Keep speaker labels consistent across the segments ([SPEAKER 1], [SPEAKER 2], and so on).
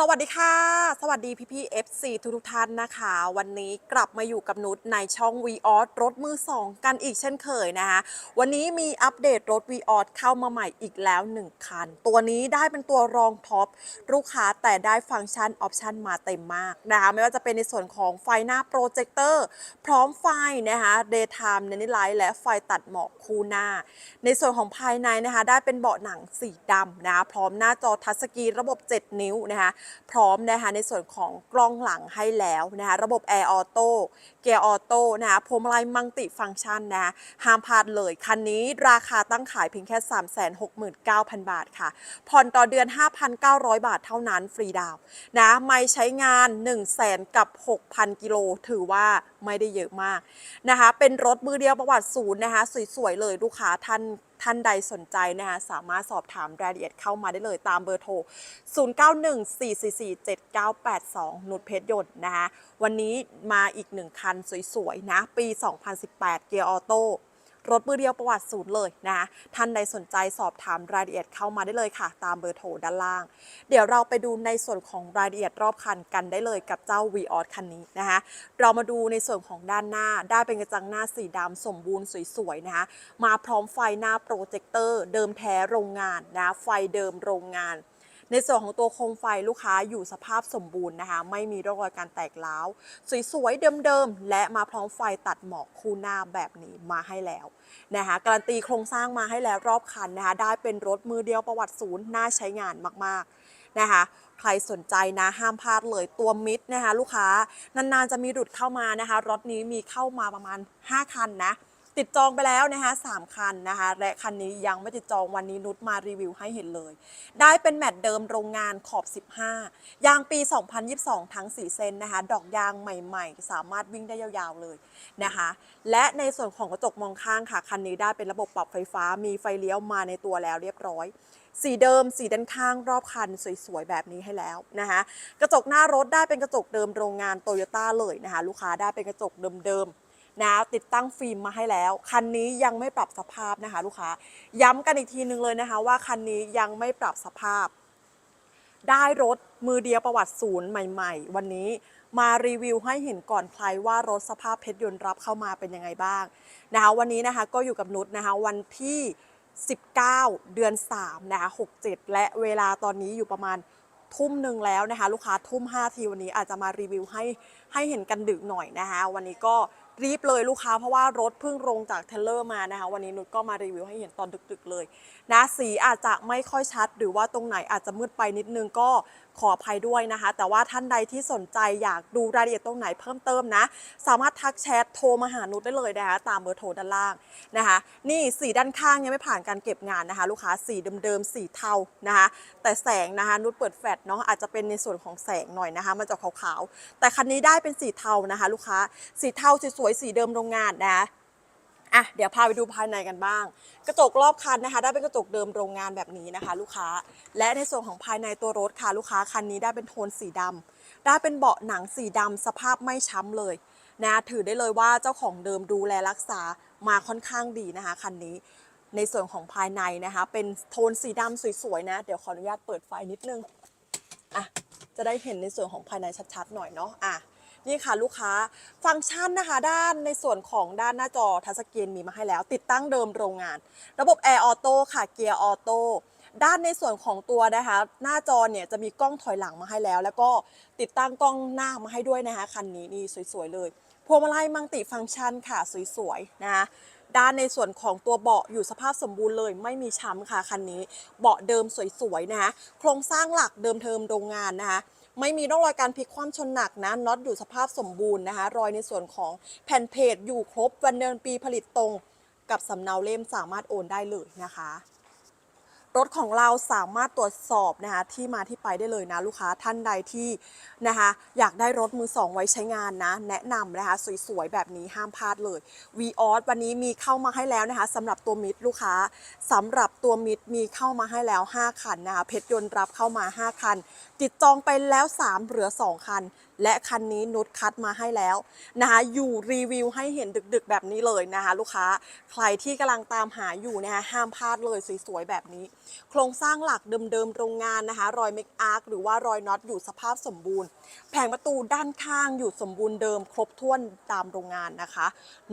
[SPEAKER 1] สวัสดีค่ะ สวัสดีพี่พี่ FC ทุกทุกท่านนะคะ วันนี้กลับมาอยู่กับนุชในช่อง v ีออรถมือ 2 กันอีกเช่นเคยนะคะวันนี้มีอัปเดตรถ v ีออเข้ามาใหม่อีกแล้ว 1 คัน ตัวนี้ได้เป็นตัวรองท็อปลูกค้าแต่ได้ฟังก์ชันออปชันมาเต็มมากนะคะไม่ว่าจะเป็นในส่วนของไฟหน้าโปรเจคเตอร์พร้อมไฟนะคะ Daytime n a n i Light และไฟตัดหมอกคู่หน้า ในส่วนของภายในนะคะได้เป็นเบาะหนังสีดำนะคะพร้อมหน้าจอทัชสกรีนระบบ 7 นิ้วนะคะพร้อมนะคะในส่วนของกล้องหลังให้แล้วนะคะระบบ Air Auto เกียร์ออโต้นะคะพวงมาลัยมัลติฟังก์ชันนะะห้ามพลาดเลย คันนี้ราคาตั้งขายเพียงแค่ 369,000 บาทค่ะ ผ่อนต่อเดือน 5,900 บาทเท่านั้นฟรีดาวน์นะไม่ใช้งาน 1 0 0 0 0แสนกับ 6,000 กิโลถือว่าไม่ได้เยอะมากนะคะเป็นรถมือเดียวประวัติศูนย์นะคะสวยๆเลยลูกค้าท่าน ท่านใดสนใจนะคะสามารถสอบถามรายละเอียดเข้ามาได้เลยตามเบอร์โทร 0914447982 นุชเพชรยนต์นะคะวันนี้มาอีกหนึ่งคันสวยๆนะปี 2018 เกียร์ออโต้ รถมือเดียวประวัติศูนย์เลยนะท่านใดสนใจสอบถามรายละเอียดเข้ามาได้เลยค่ะ ตามเบอร์โทรด้านล่าง เดี๋ยวเราไปดูในส่วนของรายละเอียดรอบคันกันได้เลยกับเจ้า v ีออคันนี้นะคะเรามาดูในส่วนของด้านหน้า ได้เป็นกระจังหน้าสีดำสมบูรณ์สวยๆนะคะมาพร้อมไฟหน้าโปรเจคเตอร์เดิมแท้โรงงานนะไฟเดิมโรงงาน ในส่วนของตัวโคมไฟลูกค้าอยู่สภาพสมบูรณ์นะคะ ไม่มีร่องรอยการแตกร้าว สวยๆเดิมๆ และมาพร้อมไฟตัดหมอกคู่หน้าแบบนี้มาให้แล้วนะคะการันตีโครงสร้างมาให้แล้วรอบคันนะคะ ได้เป็นรถมือเดียวประวัติศูนย์น่าใช้งานมากๆนะคะใครสนใจนะ ห้ามพลาดเลยตัวมิดนะคะ ลูกค้านานๆจะมีหลุดเข้ามานะคะรถนี้มีเข้ามาประมาณ 5 คันนะ ติดจองไปแล้วนะคะ3คันนะคะ และคันนี้ยังไม่ติดจองวันนี้นุชมารีวิวให้เห็นเลย ได้เป็นแมตต์เดิมโรงงานขอบ 15 ยางปี 2022 ทั้ง 4 เซนนะคะ ดอกยางใหม่ ๆ สามารถวิ่งได้ยาวๆเลยนะคะ และในส่วนของกระจกมองข้างค่ะ คันนี้ได้เป็นระบบปรับไฟฟ้า มีไฟเลี้ยวมาในตัวแล้วเรียบร้อยสีเดิมสีด้านข้างรอบคันสวยๆ แบบนี้ให้แล้วนะคะกระจกหน้ารถได้เป็นกระจกเดิมโรงงานโตโยต้าเลยนะคะลูกค้าได้เป็นกระจกเดิมๆ นะติดตั้งฟิล์มมาให้แล้ว คันนี้ยังไม่ปรับสภาพนะคะ ลูกค้าย้ำกันอีกทีนึงเลยนะคะ ว่าคันนี้ยังไม่ปรับสภาพ ได้รถมือเดียวประวัติศูนย์ใหม่ ๆ วันนี้มารีวิวให้เห็นก่อนใครว่ารถสภาพเพชรยนต์รับเข้ามาเป็นยังไงบ้างนะคะวันนี้นะคะก็อยู่กับนุชนะคะวันที่ 19 เดือน3นะคะ67 และเวลาตอนนี้อยู่ประมาณทุ่มหนึ่งแล้วนะคะ ลูกค้าทุ่ม 5 ทีวันนี้อาจจะมารีวิวให้ให้เห็นกันดึกหน่อยนะคะ วันนี้ก็รีบเลยลูกค้าเพราะว่ารถเพิ่งลงจากเทเลอร์มานะคะ วันนี้นุชก็มารีวิวให้เห็นตอนดึกๆเลยนะสีอาจจะไม่ค่อยชัด หรือว่าตรงไหนอาจจะมืดไปนิดนึงก็ขออภัยด้วยนะคะ แต่ว่าท่านใดที่สนใจอยากดูรายละเอียดตรงไหนเพิ่มเติมนะ สามารถทักแชทโทรมาหานุชได้เลยนะคะตามเบอร์โทรด้านล่างนะคะ นี่สีด้านข้างยังไม่ผ่านการเก็บงานนะคะ ลูกค้าสีเดิมๆสีเทานะคะ แต่แสงนะคะนุชเปิดแฟลชเนาะอาจจะเป็นในส่วนของแสงหน่อยนะคะมันจะขาวๆแต่คันนี้ได้เป็นสีเทานะคะ ลูกค้า สีเทาสวยๆสีเดิมโรงงานนะอะเดี๋ยวพาไปดูภายในกันบ้าง กระจกรอบคันนะคะ ได้เป็นกระจกเดิมโรงงานแบบนี้นะคะ ลูกค้า และในส่วนของภายในตัวรถค่ะลูกค้าคันนี้ได้เป็นโทนสีดำได้เป็นเบาะหนังสีดำสภาพไม่ช้ำเลยนะถือได้เลยว่าเจ้าของเดิมดูแลรักษามาค่อนข้างดีนะคะคันนี้ในส่วนของภายในนะคะ เป็นโทนสีดำสวยๆนะ เดี๋ยวขออนุญาตเปิดไฟนิดนึงอะจะได้เห็นในส่วนของภายในชัดๆหน่อยเนาะอะ นี่ค่ะลูกค้าฟังก์ชันนะคะ ด้านในส่วนของด้านหน้าจอทัชสกรีนมีมาให้แล้ว ติดตั้งเดิมโรงงาน ระบบ Air Auto ค่ะเกียร์ออโต้ด้านในส่วนของตัวนะคะ หน้าจอเนี่ยจะมีกล้องถอยหลังมาให้แล้ว แล้วก็ติดตั้งกล้องหน้ามาให้ด้วยนะคะคันนี้นี่สวยๆเลยพวงมาลัยมังติฟังก์ชันค่ะสวยๆนะคะด้านในส่วนของตัวเบาะอยู่สภาพสมบูรณ์เลย ไม่มีช้ำค่ะคันนี้ เบาะเดิมสวยๆนะคะโครงสร้างหลักเดิมเทิมโรงงานนะคะ ไม่มีร่องรอยการพลิกคว่ำชนหนักนะน็อตอยู่สภาพสมบูรณ์นะคะ รอยในส่วนของแผ่นเพจอยู่ครบวันเดือนปีผลิตตรง กับสำเนาเล่มสามารถโอนได้เลยนะคะ รถของเราสามารถตรวจสอบนะคะที่มาที่ไปได้เลยนะลูกค้าท่านใดที่นะคะอยากได้รถมือสองไว้ใช้งานนะ แนะนำนะคะสวยๆ แบบนี้ห้ามพลาดเลย v ีออสวันนี้มีเข้ามาให้แล้วนะคะสำหรับตัวมิดลูกค้าสำหรับตัวมิดมีเข้ามาให้แล้ว 5 คันนะคะเพชรยนต์รับเข้ามา 5 คัน ติดจองไปแล้ว 3 เหลือ 2 คัน และคันนี้นุชคัดมาให้แล้วนะคะอยู่รีวิวให้เห็นดึกๆแบบนี้เลยนะคะลูกค้าใครที่กำลังตามหาอยู่นะคะห้ามพลาดเลยสวยๆแบบนี้โครงสร้างหลักเดิมๆโรงงานนะคะ รอยเมคอาร์คหรือว่ารอยน็อตอยู่สภาพสมบูรณ์ แผงประตูด้านข้างอยู่สมบูรณ์เดิม ครบถ้วนตามโรงงานนะคะ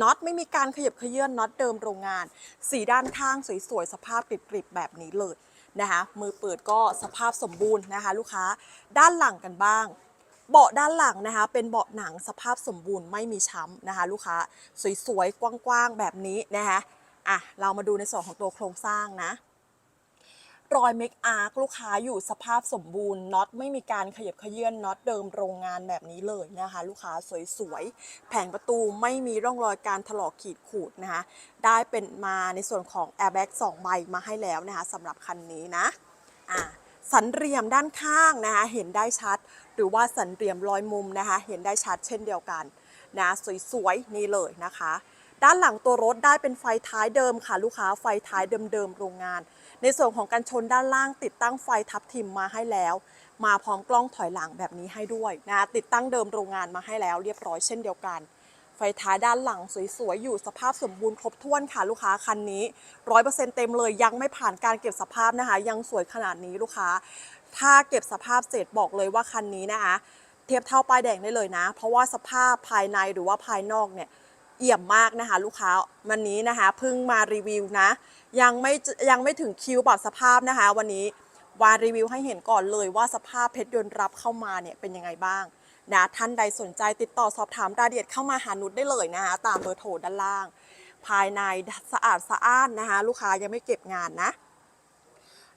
[SPEAKER 1] น็อตไม่มีการขยับเขยื่อนน็อตเดิมโรงงาน สีด้านข้างสวยๆสภาพกริบๆแบบนี้เลยนะคะ มือเปิดก็สภาพสมบูรณ์นะคะ ลูกค้าด้านหลังกันบ้างเบาะด้านหลังนะคะ เป็นเบาะหนังสภาพสมบูรณ์ไม่มีช้ำนะคะ ลูกค้าสวยๆ กว้างๆ แบบนี้นะคะอะเรามาดูในส่วนของตัวโครงสร้างนะ รอยเมคอาร์คลูกค้าอยู่สภาพสมบูรณ์น็อตไม่มีการขยับเขยื่อนน็อตเดิมโรงงานแบบนี้เลยนะคะ ลูกค้าสวยๆ แผงประตูไม่มีร่องรอยการถลอกขีดขูดนะคะ ได้เป็นมาในส่วนของแอร์แบ็ก2ใบมาให้แล้วนะคะสำหรับคันนี้นะอะสันเหลี่ยมด้านข้างนะคะเห็นได้ชัด หรือว่าสันเหลี่ยมรอยมุมนะคะ เห็นได้ชัดเช่นเดียวกันนะสวยๆนี่เลยนะคะ ด้านหลังตัวรถได้เป็นไฟท้ายเดิมค่ะ ลูกค้าไฟท้ายเดิมๆโรงงาน ในส่วนของการชนด้านล่างติดตั้งไฟทับทิมมาให้แล้ว มาพร้อมกล้องถอยหลังแบบนี้ให้ด้วยนะติดตั้งเดิมโรงงานมาให้แล้วเรียบร้อยเช่นเดียวกัน ไฟท้ายด้านหลังสวยๆอยู่สภาพสมบูรณ์ครบถ้วนค่ะลูกค้าคันนี้ร้อยเปอร์เซ็นต์เต็มเลยยังไม่ผ่านการเก็บสภาพนะคะ ยังสวยขนาดนี้ลูกค้า ถ้าเก็บสภาพเสร็จบอกเลยว่าคันนี้นะคะเทียบเท่าป้ายแดงได้เลยนะ เพราะว่าสภาพภายในหรือว่าภายนอกเนี่ย เอี่ยมมากนะคะลูกค้าวันนี้นะคะเพิ่งมารีวิวนะ ยังไม่ยังไม่ถึงคิวปรับสภาพนะคะ วันนี้วารีวิวให้เห็นก่อนเลยว่าสภาพเพชรยนต์รับเข้ามาเนี่ยเป็นยังไงบ้างนะท่านใดสนใจติดต่อสอบถามรายละเอียดเข้ามาหานุชได้เลยนะคะตามเบอร์โทรด้านล่าง ภายในสะอาดสะอ้านนะคะ ลูกค้ายังไม่เก็บงานนะ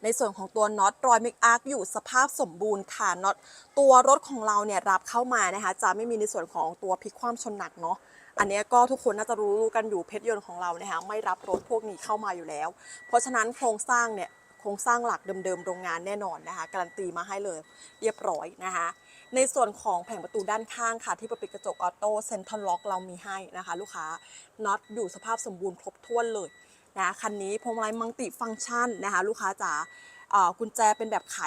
[SPEAKER 1] ในส่วนของตัวน็อตรอยเมกอาร์คอยู่สภาพสมบูรณ์ค่ะน็อตตัวรถของเราเนี่ยรับเข้ามานะคะจะไม่มีในส่วนของตัวพลิกคว่ำชนหนักเนาะ อันเนี้ยก็ทุกคนน่าจะรู้กันอยู่เพชรยนต์ของเรานะคะไม่รับรถพวกนี้เข้ามาอยู่แล้ว เพราะฉะนั้นโครงสร้างเนี่ยโครงสร้างหลักเดิมๆโรงงานแน่นอนนะคะการันตีมาให้เลยเรียบร้อยนะคะในส่วนของแผงประตูด้านข้างค่ะ ที่ปิดกระจกออโต้เซ็นทรัลล็อกเรามีให้นะคะ ลูกค้าน็อตอยู่สภาพสมบูรณ์ครบถ้วนเลยนะคันนี้พวงมาลัยมัลติฟังก์ชันนะคะ ลูกค้าจ๋ากุญแจเป็นแบบไข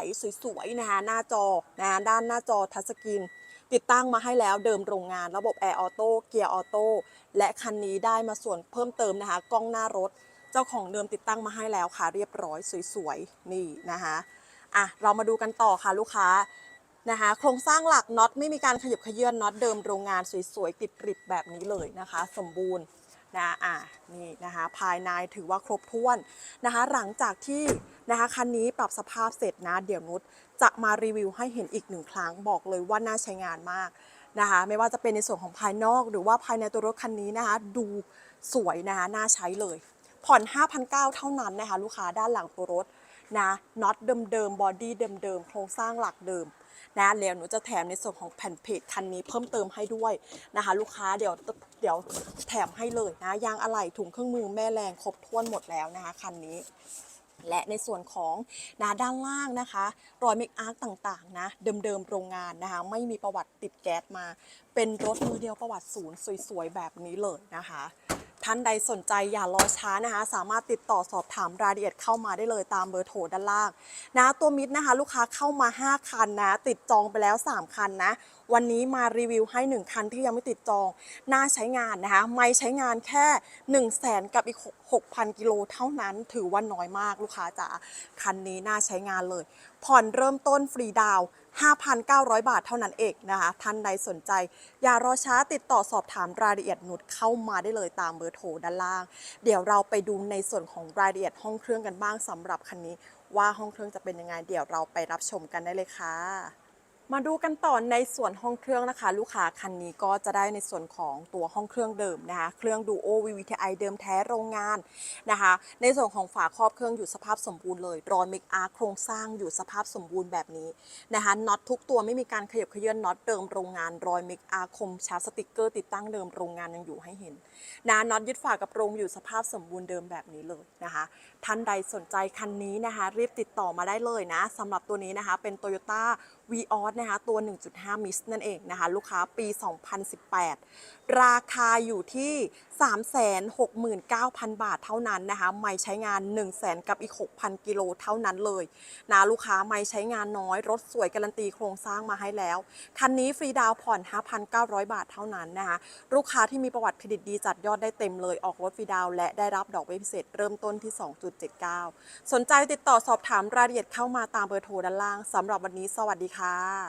[SPEAKER 1] สวยๆนะคะหน้าจอนะด้านหน้าจอทัชสกรีน ติดตั้งมาให้แล้วเดิมโรงงานระบบแอร์ออโต้เกียร์ออโต้และคันนี้ได้มาส่วนเพิ่มเติมนะคะ กล้องหน้ารถ เจ้าของเดิมติดตั้งมาให้แล้วค่ะ เรียบร้อยสวยๆนี่นะคะอะเรามาดูกันต่อค่ะลูกค้านะคะโครงสร้างหลักน็อตไม่มีการขยับขยื่อนน็อตเดิมโรงงานสวยๆติดกริบแบบนี้เลยนะคะ สมบูรณ์ นะอะนี่นะคะภายในถือว่าครบถ้วนนะคะ หลังจากที่นะคะคันนี้ปรับสภาพเสร็จนะ เดี๋ยวนุชจะมารีวิวให้เห็นอีกหนึ่งครั้งบอกเลยว่าน่าใช้งานมากนะคะไม่ว่าจะเป็นในส่วนของภายนอกหรือว่าภายในตัวรถคันนี้นะคะ ดูสวยนะคะน่าใช้เลย ผ่อน 5,900 เท่านั้นนะคะ ลูกค้าด้านหลังตัวรถ นะน็อตเดิมๆบอดี้เดิมๆโครงสร้างหลักเดิมนะแล้วหนูจะแถมในส่วนของแผ่นเพจคันนี้เพิ่มเติมให้ด้วยนะคะ ลูกค้าเดี๋ยวเดี๋ยวแถมให้เลยนะยางอะไหล่ถุงเครื่องมือแม่แรงครบถ้วนหมดแล้วนะคะคันนี้และในส่วนของนะด้านล่างนะคะ รอยเมคอาร์ต่างๆนะ เดิมๆโรงงานนะคะ ไม่มีประวัติติดแก๊สมา เป็นรถมือเดียวประวัติศูนย์สวยๆ แบบนี้เลยนะคะ ท่านใดสนใจอย่ารอช้านะคะ สามารถติดต่อสอบถามรายละเอียดเข้ามาได้เลยตามเบอร์โทรด้านล่างนะตัวมิดนะคะ ลูกค้าเข้ามา 5 คันนะ ติดจองไปแล้ว 3 คันนะ วันนี้มารีวิวให้ 1 คันที่ยังไม่ติดจอง น่าใช้งานนะคะ ไม่ใช้งานแค่ 1 0 0 0 0แสนกับอีก 6,000 กิโลเท่านั้น ถือว่าน้อยมากลูกค้าจ๋าคันนี้น่าใช้งานเลย ผ่อนเริ่มต้นฟรีดาวน์ 5,900 บาทเท่านั้นเองนะคะท่านใดสนใจ อย่ารอช้าติดต่อสอบถามรายละเอียดนุดเข้ามาได้เลยตามเบอร์โทรด้านล่าง เดี๋ยวเราไปดูในส่วนของรายละเอียดห้องเครื่องกันบ้างสำหรับคันนี้ ว่าห้องเครื่องจะเป็นยังไงเดี๋ยวเราไปรับชมกันได้เลยค่ะ มาดูกันต่อในส่วนห้องเครื่องนะคะ ลูกค้าคันนี้ก็จะได้ในส่วนของตัวห้องเครื่องเดิมนะคะเครื่องดูโอ VVTi เดิมแท้โรงงานนะคะ ในส่วนของฝาครอบเครื่องอยู่สภาพสมบูรณ์เลยรอยเมกอาร์โครงสร้างอยู่สภาพสมบูรณ์แบบนี้นะคะน็อตทุกตัวไม่มีการขยับเขยื่อนน็อตเดิมโรงงานรอยเมกอาร์คมชาร์สติกเกอร์ติดตั้งเดิมโรงงานยังอยู่ให้เห็นนะน็อตยึดฝากระโปรงอยู่สภาพสมบูรณ์เดิมแบบนี้เลยนะคะท่านใดสนใจคันนี้นะคะ รีบติดต่อมาได้เลยนะสำหรับตัวนี้นะคะเป็น Toyota v ีออสนะคะตัว 1.5 มิสนั่นเองนะคะลูกค้าปี 2018 ราคาอยู่ที่ 369,000 บาทเท่านั้นนะคะไม่ใช้งาน 1 0 0 0 0 0 กับอีก 6,000 กิโลเท่านั้นเลยนะลูกค้าไม่ใช้งานน้อยรถสวยการันตีโครงสร้างมาให้แล้ว คันนี้ฟรีดาวน์ผ่อน 5,900 บาทเท่านั้นนะคะลูกค้าที่มีประวัติเครดิตดีจัดยอดได้เต็มเลยออกรถฟรีดาวและได้รับดอกเบี้ยพิเศษเริ่มต้นที่ 2.79 สนใจติดต่อสอบถามรายละเอียดเข้ามาตามเบอร์โทรด้านล่างสำหรับวันนี้สวัสดีค่ะ